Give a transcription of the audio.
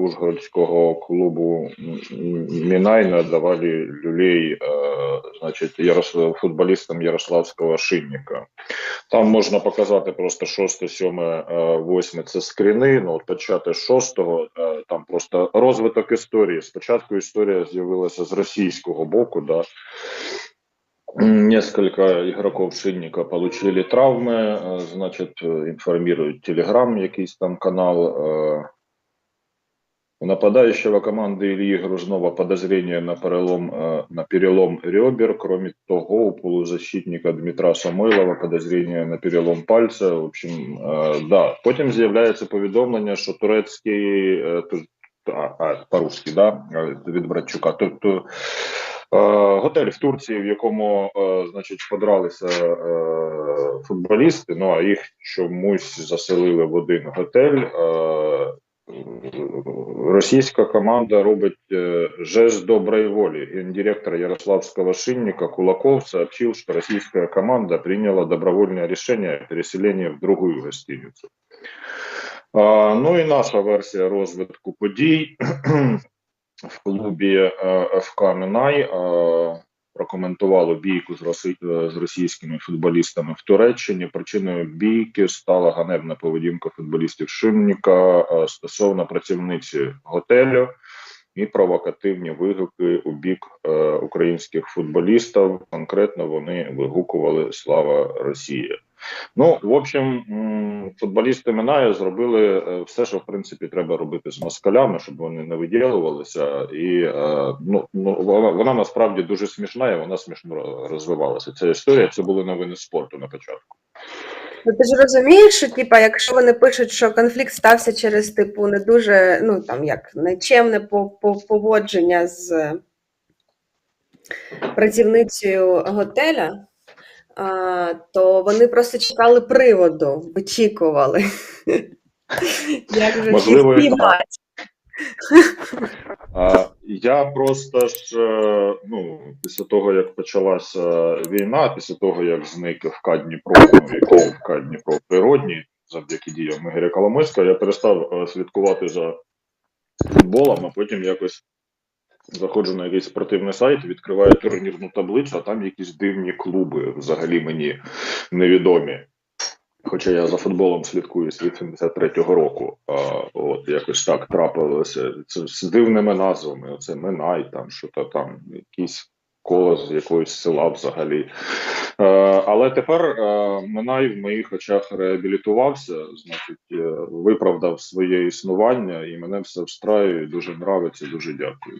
Ужгородского клубу М- Минай надавали люлей е, значить, Ярос... футболістам Ярославського Шинника. Там можна показати просто 6, 7, 8 це скріни. Ну, от почати з 6, е, там просто розвиток історії. Спочатку історія з'явилася з російського боку, да. М, Несколько игроков Шинника получили травмы, э, значит, э, информирует Телеграм, якийсь там канал. э, У нападающего команды Ильи Гружного подозрение на перелом, э, на перелом ребер. Кроме того, у полузащитника Дмитра Самойлова подозрение на перелом пальця. В общем, э, да. Потім з'являється повідомлення, що турецький, е, ту- а, а, по-русски, да, е, від Братчука. Тобто Е, Готель в Турції, в якому е, значить подралися е, футболісти. Ну а їх чомусь заселили в один готель. Е, Російська команда робить е, жест доброй воли. Гендиректор Ярославского Шинника Кулаков сообщил, что российская команда приняла добровольное решение о переселении в другую гостиницу. А, ну і наша версія розвитку подій в клубі е, ФК Минай е, Прокоментувало бійку з, роси, е, з російськими футболістами в Туреччині. Причиною бійки стала ганебна поведінка футболістів Шинніка е, стосовно працівниці готелю і провокативні вигуки у бік е, українських футболістів. Конкретно вони вигукували Слава Росія. Ну, в общем, футболісти Минає зробили е, все, що в принципі треба робити з москалями, щоб вони не виділювалися. І е, ну, ну вона, насправді дуже смішна, і вона смішно розвивалася. Ця історія це були новини спорту на початку. Ну, ти ж розумієш, що типа, якщо вони пишуть, що конфлікт стався через типу не дуже, ну там як нечемне по- по- поводження з працівницею готеля, то вони просто чекали приводу, очікували. Як же Можливо, і так. я просто ж е, ну після того, як почалася війна, після того як зник ФК Дніпро, ну ФК Дніпро природній, завдяки діям Ігоря Коломойського, я перестав е, слідкувати за футболом, а потім якось заходжу на якийсь спортивний сайт, відкриваю турнірну таблицю, а там якісь дивні клуби взагалі мені невідомі. Хоча я за футболом слідкую з 83-го року, а, от якось так трапилося. Це з дивними назвами. Оце Минай, там що-то там, якісь коло з якогось села взагалі. Е, але тепер е, Минай в моїх очах реабілітувався, значить, е, виправдав своє існування, і мене все встраює, дуже нравиться, дуже дякую.